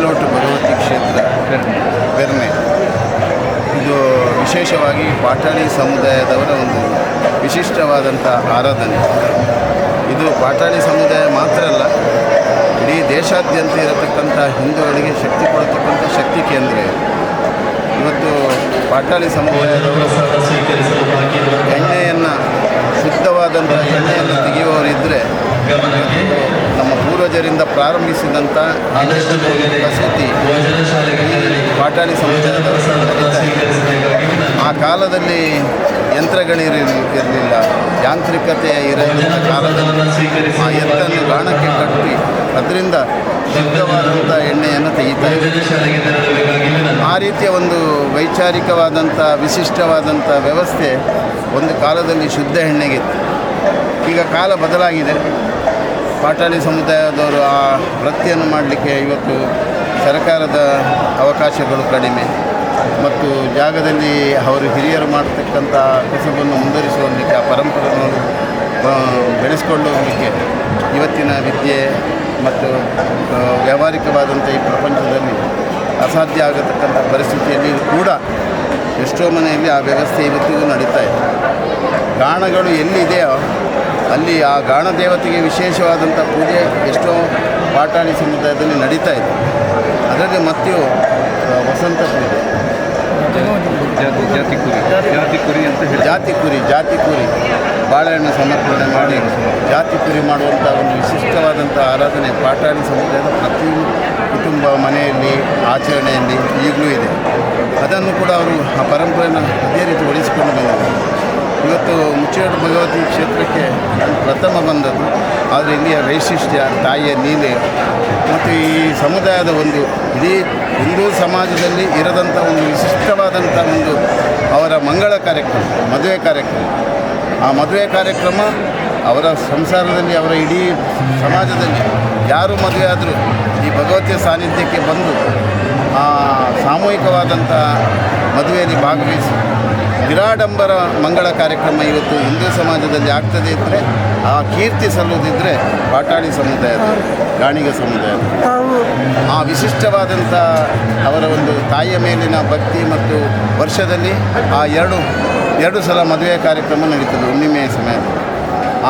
ಬೈಲೋಟು ಭಗವತಿ ಕ್ಷೇತ್ರ ಬೆರ್ನೆ ಇದು ವಿಶೇಷವಾಗಿ ಪಾಟಾಳಿ ಸಮುದಾಯದವರ ಒಂದು ವಿಶಿಷ್ಟವಾದಂಥ ಆರಾಧನೆ ಇದು ಪಾಟಾಳಿ ಸಮುದಾಯ ಮಾತ್ರ ಅಲ್ಲ, ಇಡೀ ದೇಶಾದ್ಯಂತ ಇರತಕ್ಕಂಥ ಹಿಂದೂಗಳಿಗೆ ಶಕ್ತಿ ಕೊಡತಕ್ಕಂಥ ಶಕ್ತಿ ಕೇಂದ್ರ. ಇವತ್ತು ಪಾಟಾಳಿ ಸಮುದಾಯದವರು ಎಣ್ಣೆಯನ್ನು ಶುದ್ಧವಾದಂಥ ಎಣ್ಣೆಯನ್ನು ತೆಗೆಯುವವರಿದ್ದರೆ ನಮ್ಮ ಪೂರ್ವಜರಿಂದ ಪ್ರಾರಂಭಿಸಿದಂಥ ಕಸೂತಿ ಪಾಟಾಣಿ ನಡೀತಾ ಆ ಕಾಲದಲ್ಲಿ ಯಂತ್ರಗಳಿರಲಿಲ್ಲ ಯಾಂತ್ರಿಕತೆ ಇರಲಿಲ್ಲ ಕಾಲದಲ್ಲಿ ಆ ಎತ್ತನ್ನು ಗಾಣಕ್ಕೆ ಕಟ್ಟಿ ಅದರಿಂದ ಶುದ್ಧವಾದಂಥ ಎಣ್ಣೆಯನ್ನು ತೆಗಿತಾ ಆ ರೀತಿಯ ಒಂದು ವೈಚಾರಿಕವಾದಂಥ ವಿಶಿಷ್ಟವಾದಂಥ ವ್ಯವಸ್ಥೆ ಒಂದು ಕಾಲದಲ್ಲಿ ಶುದ್ಧ ಎಣ್ಣೆಗಿತ್ತು ಈಗ ಕಾಲ ಬದಲಾಗಿದೆ. ಪಾಟಾಳಿ ಸಮುದಾಯದವರು ಆ ವೃತ್ತಿಯನ್ನು ಮಾಡಲಿಕ್ಕೆ ಇವತ್ತು ಸರ್ಕಾರದ ಅವಕಾಶಗಳು ಕಡಿಮೆ. ಮತ್ತು ಜಾಗದಲ್ಲಿ ಅವರು ಹಿರಿಯರು ಮಾಡತಕ್ಕಂಥ ಕಸಬನ್ನು ಮುಂದುವರಿಸುವಲ್ಲಿಕ್ಕೆ ಆ ಪರಂಪರೆಯನ್ನು ಹೋಗಲಿಕ್ಕೆ ಇವತ್ತಿನ ವಿದ್ಯೆ ಮತ್ತು ವ್ಯಾವಹಾರಿಕವಾದಂಥ ಈ ಪ್ರಪಂಚದಲ್ಲಿ ಅಸಾಧ್ಯ ಆಗತಕ್ಕಂಥ ಪರಿಸ್ಥಿತಿಯಲ್ಲಿ ಕೂಡ ಎಷ್ಟೋ ಮನೆಯಲ್ಲಿ ಆ ವ್ಯವಸ್ಥೆ ಇವತ್ತಿಗೂ ನಡೀತಾ ಇದೆ. ಗಾಣಗಳು ಎಲ್ಲಿದೆಯೋ ಅಲ್ಲಿ ಆ ಗಾಣ ದೇವತೆಗೆ ವಿಶೇಷವಾದಂಥ ಪೂಜೆ ಎಷ್ಟೋ ಪಾಟಾಣಿ ಸಮುದಾಯದಲ್ಲಿ ನಡೀತಾ ಇದೆ. ಅದರಲ್ಲಿ ಮತ್ತೆ ವಸಂತ ಪೂಜೆ. ಜಾತಿ ಕುರಿ ಜಾತಿ ಕುರಿ ಅಂತ ಹೇಳಿ. ಜಾತಿ ಕುರಿ ಜಾತಿ ಕುರಿ ಬಾಳೆಹಣ್ಣು ಸಮರ್ಪಣೆ ಮಾಡಿ ಜಾತಿ ಕುರಿ ಮಾಡುವಂಥ ಒಂದು ವಿಶಿಷ್ಟವಾದಂಥ ಆರಾಧನೆ ಪಾಟಾಣಿ ಸಮುದಾಯದ ಪ್ರತಿ ಕುಟುಂಬ ಮನೆಯಲ್ಲಿ ಆಚರಣೆಯಲ್ಲಿ ಈಗಲೂ ಇದೆ. ಅದನ್ನು ಕೂಡ ಅವರು ಆ ಪರಂಪರೆಯನ್ನು ಅದೇ ರೀತಿ ಉಳಿಸಿಕೊಂಡು ಬಂದಿದ್ದಾರೆ. ಇವತ್ತು ಮುಚ್ಚೇಡು ಭಗವತಿ ಕ್ಷೇತ್ರಕ್ಕೆ ಪ್ರಥಮ ಬಂದದ್ದು. ಆದರೆ ಇಲ್ಲಿಯ ವೈಶಿಷ್ಟ್ಯ, ತಾಯಿಯ ನೀಲೆ. ಮತ್ತು ಈ ಸಮುದಾಯದ ಒಂದು ಇಡೀ ಹಿಂದೂ ಸಮಾಜದಲ್ಲಿ ಇರದಂಥ ಒಂದು ವಿಶಿಷ್ಟವಾದಂಥ ಒಂದು ಅವರ ಮಂಗಳ ಕಾರ್ಯಕ್ರಮ, ಮದುವೆ ಕಾರ್ಯಕ್ರಮ. ಆ ಮದುವೆ ಕಾರ್ಯಕ್ರಮ ಅವರ ಸಂಸಾರದಲ್ಲಿ, ಅವರ ಇಡೀ ಸಮಾಜದಲ್ಲಿ ಯಾರು ಮದುವೆ ಆದರೂ ಈ ಭಗವತಿಯ ಸಾನ್ನಿಧ್ಯಕ್ಕೆ ಬಂದು ಆ ಸಾಮೂಹಿಕವಾದಂಥ ಮದುವೆಯಲ್ಲಿ ಭಾಗವಹಿಸಿ ನಿರಾಡಂಬರ ಮಂಗಳ ಕಾರ್ಯಕ್ರಮ ಇವತ್ತು ಹಿಂದೂ ಸಮಾಜದಲ್ಲಿ ಆಗ್ತದೆ ಇದ್ದರೆ ಆ ಕೀರ್ತಿ ಸಲ್ಲುವುದಿದ್ದರೆ ಪಾಟಾಳಿ ಸಮುದಾಯದ ಗಾಣಿಗ ಸಮುದಾಯದ ಆ ವಿಶಿಷ್ಟವಾದಂಥ ಅವರ ಒಂದು ತಾಯಿಯ ಮೇಲಿನ ಭಕ್ತಿ ಮತ್ತು ವರ್ಷದಲ್ಲಿ ಆ ಎರಡು ಎರಡು ಸಲ ಮದುವೆ ಕಾರ್ಯಕ್ರಮ ನಡೀತದೆ ಹುಣ್ಣಿಮೆಯ ಸಮಯದಲ್ಲಿ.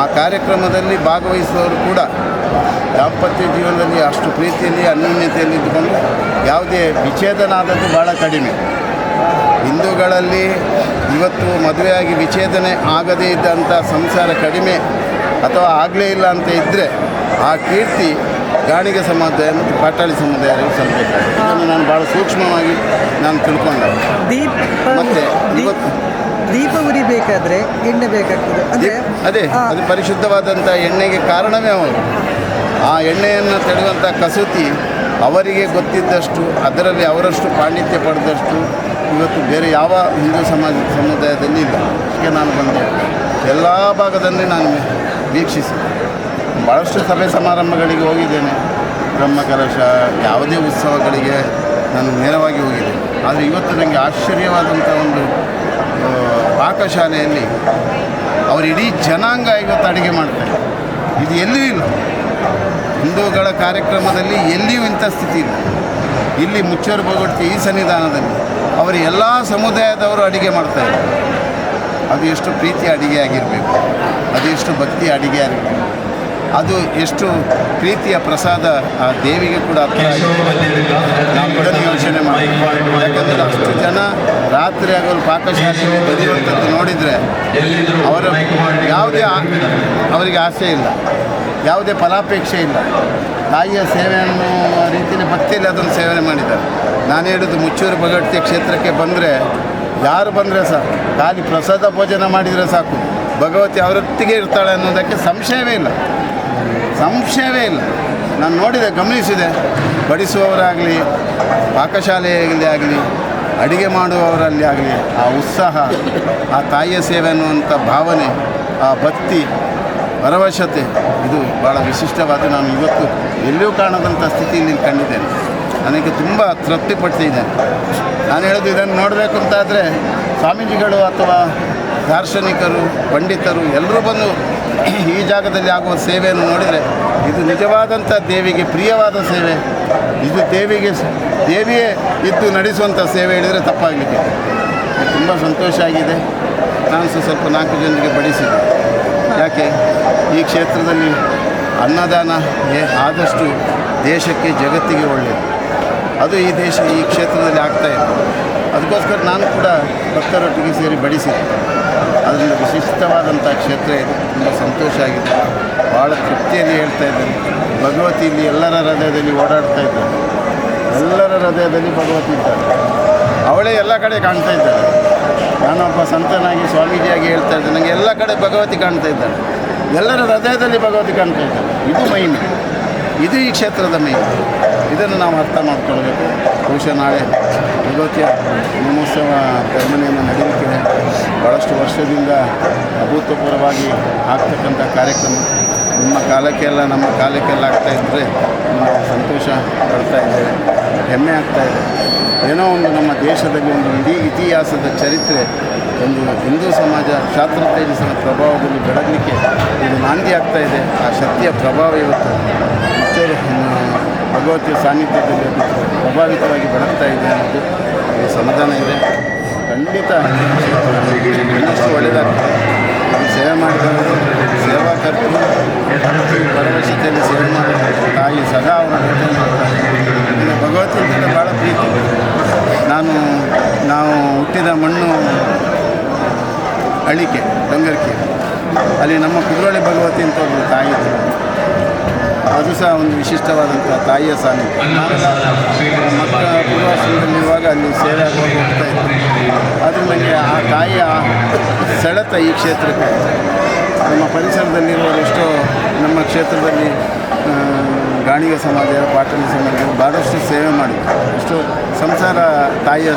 ಆ ಕಾರ್ಯಕ್ರಮದಲ್ಲಿ ಭಾಗವಹಿಸುವವರು ಕೂಡ ದಾಂಪತ್ಯ ಜೀವನದಲ್ಲಿ ಅಷ್ಟು ಪ್ರೀತಿಯಲ್ಲಿ, ಅನ್ಯೋನ್ಯತೆಯಲ್ಲಿ ಇದ್ದುಕೊಂಡು ಯಾವುದೇ ವಿಚ್ಛೇದನ ಆದದ್ದು ಭಾಳ ಕಡಿಮೆ. ಹಿಂದೂಗಳಲ್ಲಿ ಇವತ್ತು ಮದುವೆಯಾಗಿ ವಿಚ್ಛೇದನೆ ಆಗದೇ ಇದ್ದಂಥ ಸಂಸಾರ ಕಡಿಮೆ ಅಥವಾ ಆಗಲೇ ಇಲ್ಲ ಅಂತ ಇದ್ದರೆ ಆ ಕೀರ್ತಿ ಗಾಣಿಗೆ ಸಮುದಾಯ ಮತ್ತು ಪಾಟಾಳಿ ಸಮುದಾಯರಿಗೆ ಸಲ್ಲಬೇಕಾಗಿದೆ ಇದನ್ನು ನಾನು ಭಾಳ ಸೂಕ್ಷ್ಮವಾಗಿ ನಾನು ತಿಳ್ಕೊಂಡೆ. ದೀಪ ಮತ್ತೆ ಇವತ್ತು ದೀಪ ಉರಿಬೇಕಾದ್ರೆ ಎಣ್ಣೆ ಬೇಕಾಗ್ತದೆ. ಅಂದ್ರೆ ಅದೇ ಅದು ಪರಿಶುದ್ಧವಾದಂಥ ಎಣ್ಣೆಗೆ ಕಾರಣವೇ ಅವರು. ಆ ಎಣ್ಣೆಯನ್ನು ತೆಡುವಂಥ ಕಸೂತಿ ಅವರಿಗೆ ಗೊತ್ತಿದ್ದಷ್ಟು ಅದರಲ್ಲಿ ಅವರಷ್ಟು ಪಾಂಡಿತ್ಯ ಪಡೆದಷ್ಟು ಇವತ್ತು ಬೇರೆ ಯಾವ ಹಿಂದೂ ಸಮಾಜ ಸಮುದಾಯದಲ್ಲಿ ಇಲ್ಲ. ಈಗ ನಾನು ಬಂದೆ. ಎಲ್ಲ ಭಾಗದಲ್ಲಿ ನಾನು ವೀಕ್ಷಿಸಿ. ಭಾಳಷ್ಟು ಸಭೆ ಸಮಾರಂಭಗಳಿಗೆ ಹೋಗಿದ್ದೇನೆ. ಬ್ರಹ್ಮಕಲಶ ಯಾವುದೇ ಉತ್ಸವಗಳಿಗೆ ನಾನು ನೇರವಾಗಿ ಹೋಗಿದ್ದೆ ಆದರೆ ಇವತ್ತು ನನಗೆ ಆಶ್ಚರ್ಯವಾದಂಥ ಒಂದು ಪಾಕಶಾಲೆಯಲ್ಲಿ ಅವರು ಇಡೀ ಜನಾಂಗ ಇವತ್ತು ಅಡುಗೆ ಮಾಡ್ತಾರೆ ಇದು ಎಲ್ಲಿಯೂ ಇಲ್ಲ. ಹಿಂದೂಗಳ ಕಾರ್ಯಕ್ರಮದಲ್ಲಿ ಎಲ್ಲಿಯೂ ಇಂಥ ಸ್ಥಿತಿ ಇಲ್ಲ. ಇಲ್ಲಿ ಮುಚ್ಚೂರು ಬೊಗಟ್ಟಿ ಈ ಸನ್ನಿಧಾನದಲ್ಲಿ ಅವರು ಎಲ್ಲ ಸಮುದಾಯದವರು ಅಡುಗೆ ಮಾಡ್ತಾರೆ ಅದು ಎಷ್ಟು ಪ್ರೀತಿ ಅಡುಗೆ ಆಗಿರಬೇಕು. ಅದು ಎಷ್ಟು ಭಕ್ತಿ ಅಡುಗೆ ಆಗಿರಬೇಕು. ಅದು ಎಷ್ಟು ಪ್ರೀತಿಯ ಪ್ರಸಾದ ಆ ದೇವಿಗೆ ಕೂಡ ನಾವು ಕೂಡ ಯೋಚನೆ ಮಾಡಿ. ಯಾಕಂದರೆ ಅಷ್ಟು ಜನ ರಾತ್ರಿ ಆಗಲು ಪಾಕಶಾಲೆಯಲ್ಲಿ ಬದಿರುವಂಥದ್ದು ನೋಡಿದರೆ ಅವರ ಯಾವುದೇ ಅವರಿಗೆ ಆಸೆ ಇಲ್ಲ. ಯಾವುದೇ ಫಲಾಪೇಕ್ಷೆ ಇಲ್ಲ. ತಾಯಿಯ ಸೇವೆಯನ್ನು ರೀತಿಯಲ್ಲಿ ಭಕ್ತಿಯಲ್ಲಿ ಅದನ್ನು ಸೇವನೆ ಮಾಡಿದ್ದಾರೆ. ನಾನು ಹೇಳೋದು ಮುಚ್ಚೂರು ಭಗವತಿ ಕ್ಷೇತ್ರಕ್ಕೆ ಬಂದರೆ ಯಾರು ಬಂದರೆ ಸಹ ಖಾಲಿ ಪ್ರಸಾದ ಭೋಜನ ಮಾಡಿದರೆ ಸಾಕು. ಭಗವತಿ ಅವರೊತ್ತಿಗೆ ಇರ್ತಾಳೆ ಅನ್ನೋದಕ್ಕೆ ಸಂಶಯವೇ ಇಲ್ಲ. ಸಂಶಯವೇ ಇಲ್ಲ. ನಾನು ನೋಡಿದೆ, ಗಮನಿಸಿದೆ. ಬಡಿಸುವವರಾಗಲಿ, ಪಾಕಶಾಲೆಯಲ್ಲಿ ಆಗಲಿ, ಅಡುಗೆ ಮಾಡುವವರಲ್ಲಿ ಆಗಲಿ, ಆ ಉತ್ಸಾಹ, ಆ ತಾಯಿಯ ಸೇವೆ ಅನ್ನುವಂಥ ಭಾವನೆ, ಆ ಭಕ್ತಿ ಪರವಶತೆ ಇದು ಭಾಳ ವಿಶಿಷ್ಟವಾದ ನಾನು ಇವತ್ತು ಎಲ್ಲಿಯೂ ಕಾಣದಂಥ ಸ್ಥಿತಿಯಲ್ಲಿ ಕಂಡಿದ್ದೇನೆ. ನನಗೆ ತುಂಬ ತೃಪ್ತಿ ಪಡ್ತಿದ್ದೇನೆ ನಾನು ಹೇಳೋದು ಇದನ್ನು ನೋಡಬೇಕು ಅಂತಾದರೆ, ಸ್ವಾಮೀಜಿಗಳು ಅಥವಾ ದಾರ್ಶನಿಕರು, ಪಂಡಿತರು ಎಲ್ಲರೂ ಬಂದು ಈ ಜಾಗದಲ್ಲಿ ಆಗುವ ಸೇವೆಯನ್ನು ನೋಡಿದರೆ ಇದು ನಿಜವಾದಂಥ ದೇವಿಗೆ ಪ್ರಿಯವಾದ ಸೇವೆ. ಇದು ದೇವಿಗೆ ದೇವಿಯೇ ಇದ್ದು ನಡೆಸುವಂಥ ಸೇವೆ ಹೇಳಿದರೆ ತಪ್ಪಾಗಲಿಕ್ಕೆ. ತುಂಬ ಸಂತೋಷ ಆಗಿದೆ. ನಾನು ಸ್ವಲ್ಪ ನಾಲ್ಕು ಜನರಿಗೆ ಬಡಿಸಿದೆ. ಯಾಕೆ? ಈ ಕ್ಷೇತ್ರದಲ್ಲಿ ಅನ್ನದಾನ ಆದಷ್ಟು ದೇಶಕ್ಕೆ ಜಗತ್ತಿಗೆ ಒಳ್ಳೆಯದು. ಅದು ಈ ದೇಶ ಈ ಕ್ಷೇತ್ರದಲ್ಲಿ ಆಗ್ತಾ ಇದೆ. ಅದಕ್ಕೋಸ್ಕರ ನಾನು ಕೂಡ ಭಕ್ತರೊಟ್ಟಿಗೆ ಸೇರಿ ಬಡಿಸಿದೆ ಅದರಿಂದ ವಿಶಿಷ್ಟವಾದಂಥ ಕ್ಷೇತ್ರ ಇದು. ತುಂಬ ಸಂತೋಷ ಆಗಿದೆ. ಭಾಳ ತೃಪ್ತಿಯಲ್ಲಿ ಹೇಳ್ತಾ ಇದ್ದೇನೆ. ಭಗವತಿ ಇಲ್ಲಿ ಎಲ್ಲರ ಹೃದಯದಲ್ಲಿ ಓಡಾಡ್ತಾ ಇದ್ದಾರೆ. ಎಲ್ಲರ ಹೃದಯದಲ್ಲಿ ಭಗವತಿ ಇದ್ದಾರೆ. ಅವಳೇ ಎಲ್ಲ ಕಡೆ ಕಾಣ್ತಾ ಇದ್ದಾಳೆ ನಾನೊಬ್ಬ ಸಂತನಾಗಿ ಸ್ವಾಮೀಜಿಯಾಗಿ ಹೇಳ್ತಾ ಇದ್ದೆ ನನಗೆ ಎಲ್ಲ ಕಡೆ ಭಗವತಿ ಕಾಣ್ತಾ ಇದ್ದಾಳೆ ಎಲ್ಲರ ಹೃದಯದಲ್ಲಿ ಭಗವತಿ ಕಾಣ್ತಾ ಇದ್ದಾಳೆ ಇದು ಮಹಿಮೆ. ಇದು ಈ ಕ್ಷೇತ್ರದ ಮಹಿಮೆ. ಇದನ್ನು ನಾವು ಅರ್ಥ ಮಾಡ್ಕೊಳ್ಬೇಕು. ಬಹುಶಃ ನಾಳೆ ಭಗವತಿಯ ಬ್ರಹ್ಮೋತ್ಸವ ಕರ್ಮನೆಯನ್ನು ನಡೆಯಲಿಕ್ಕೆ ಭಾಳಷ್ಟು ವರ್ಷದಿಂದ ಅಭೂತಪೂರ್ವವಾಗಿ ಆಗ್ತಕ್ಕಂಥ ಕಾರ್ಯಕ್ರಮ. ನಿಮ್ಮ ಕಾಲಕ್ಕೆಲ್ಲ ನಮ್ಮ ಕಾಲಕ್ಕೆಲ್ಲ ಆಗ್ತಾ ಇದ್ದರೆ ನಾವು ಸಂತೋಷ ಪಡ್ತಾ ಇದ್ದೇವೆ ಹೆಮ್ಮೆ ಆಗ್ತಾ ಇದೆ. ಏನೋ ಒಂದು ನಮ್ಮ ದೇಶದಲ್ಲಿ ಒಂದು ಇಡೀ ಇತಿಹಾಸದ ಚರಿತ್ರೆ ಒಂದು ಹಿಂದೂ ಸಮಾಜ ಶಾಸ್ತ್ರ ತೇಜಸ್ಸಿನ ಪ್ರಭಾವದಲ್ಲಿ ಬೆಳಗಲಿಕ್ಕೆ ಇದು ನಾಂದಿ ಆಗ್ತಾ ಇದೆ. ಆ ಶಕ್ತಿಯ ಪ್ರಭಾವ ಇವತ್ತು ಹೆಚ್ಚು ಭಗವತಿಯ ಸಾನ್ನಿಧ್ಯದಲ್ಲಿ ಪ್ರಭಾವಿತವಾಗಿ ಬೆಳಗ್ತಾ ಇದೆ ಅನ್ನೋದು ಒಂದು ಸಮಾಧಾನ ಇದೆ. ಖಂಡಿತ ಇನ್ನಷ್ಟು ಒಳ್ಳೆಯದಾಗ್ತದೆ ಸೇವೆ ಮಾಡಿದವರು ಸೇವಾ ಕರ್ತರು ಭರವಸೆಯಲ್ಲಿ ಸೇವೆ ಮಾಡಬೇಕು ತಾಯಿ ಸದಾ ಅವರ ಭೇಟಿ ಮಾಡ್ತಾರೆ ಇನ್ನು ಭಗವತಿ ಅಂತಂದರೆ ಭಾಳ ಪ್ರೀತಿ ನಾನು ನಾವು ಹುಟ್ಟಿದ ಮಣ್ಣು ಅಳಿಕೆ ಗಂಗರ್ಕಿ ಅಲ್ಲಿ ನಮ್ಮ ಕುದ್ರೋಳಿ ಭಗವತಿ ಅಂತ ಒಬ್ಬರು ತಾಯಿ. ಅದು ಸಹ ಒಂದು ವಿಶಿಷ್ಟವಾದಂಥ ತಾಯಿಯ ನಾವೆಲ್ಲ ಮಕ್ಕಳ ಪೂರ್ವಾಶ್ರಮದಲ್ಲಿರುವಾಗ ಅಲ್ಲಿ ಸೇವೆ ಆಗುವಾಗ ಹೋಗ್ತಾ ಇತ್ತು ಆದರೆ ನನಗೆ ಆ ತಾಯಿಯ ಸೆಳೆತ ಈ ಕ್ಷೇತ್ರಕ್ಕೆ. ನಮ್ಮ ಪರಿಸರದಲ್ಲಿರುವವರು ಎಷ್ಟೋ ನಮ್ಮ ಕ್ಷೇತ್ರದಲ್ಲಿ ಗಾಣಿಗ ಸಮಾಜ, ಪಾಟಲಿ ಸಮಾಜ ಭಾಳಷ್ಟು ಸೇವೆ ಮಾಡಿ ಎಷ್ಟೋ ಸಂಸಾರ ತಾಯಿಯ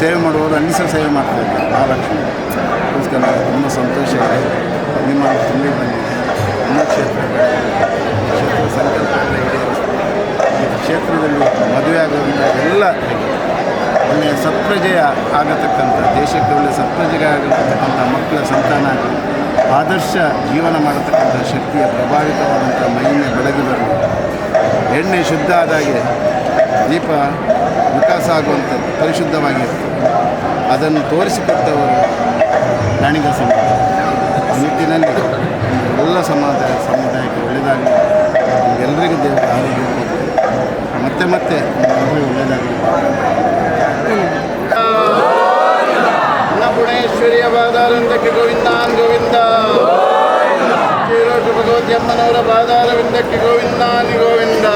ಸೇವೆ ಮಾಡುವವರು ಅನ್ನಿಸೋ ಸೇವೆ ಮಾಡ್ತಾ ಇದ್ದಾರೆ ಮಹಾಲಕ್ಷ್ಮಿ ನನಗೆ ತುಂಬ ಸಂತೋಷ ಇದೆ. ನಿಮ್ಮ ತುಂಬಿ ಬಂದಿದೆ ನಮ್ಮ ಕ್ಷೇತ್ರ. ಈಡೇರಿಸ್ತಾರೆ ಈ ಕ್ಷೇತ್ರದಲ್ಲಿ ಮದುವೆ ಆಗೋದ್ರಿಂದ ಎಲ್ಲ ಒಳ್ಳೆಯ ಸತ್ಪ್ರಜೆಯ ಆಗತಕ್ಕಂಥ, ದೇಶಕ್ಕೆ ಒಳ್ಳೆಯ ಸತ್ಪ್ರಜೆಗೆ ಆಗತಕ್ಕಂಥ ಮಕ್ಕಳ ಸಂತಾನ ಆದರ್ಶ ಜೀವನ ಮಾಡತಕ್ಕಂಥ ಶಕ್ತಿಯ ಪ್ರಭಾವಿತವಾದಂಥ ಮಹಿಮೆ ಬೆಳಗಿ ಬರಲಿ. ಎಣ್ಣೆ ಶುದ್ಧ ಆದಾಗೆ ದೀಪ ವಿಕಾಸ ಆಗುವಂಥದ್ದು ಪರಿಶುದ್ಧವಾಗಿರ್ತದೆ ಅದನ್ನು ತೋರಿಸಿಕೊಟ್ಟವರು ಗಾಣಿಗ ಸಮಾಜ ಆ ನಿಟ್ಟಿನಲ್ಲಿ ಎಲ್ಲ ಸಮಾಜ ಸಮುದಾಯಕ್ಕೆ ಒಳ್ಳೆಯದಾಗಲಿ ಎಲ್ಲರಿಗೂ ದೇವರ ಆರೋಗ್ಯ. ಮತ್ತೆ ಮತ್ತೆ ಒಳ್ಳೆಯದಾಗಲಿ ಅನ್ನಪುಣೇಶ್ವರಿಯ ಬಾದಾರಂದಕ್ಕೆ ಗೋವಿಂದಾನ್ ಗೋವಿಂದ ಶ್ರೀರೋಷ ಭಗವತಿ ಅಮ್ಮನವರ ಬಾದಾರವಿಂದಕ್ಕೆ ಗೋವಿಂದಾನ್ ಗೋವಿಂದ.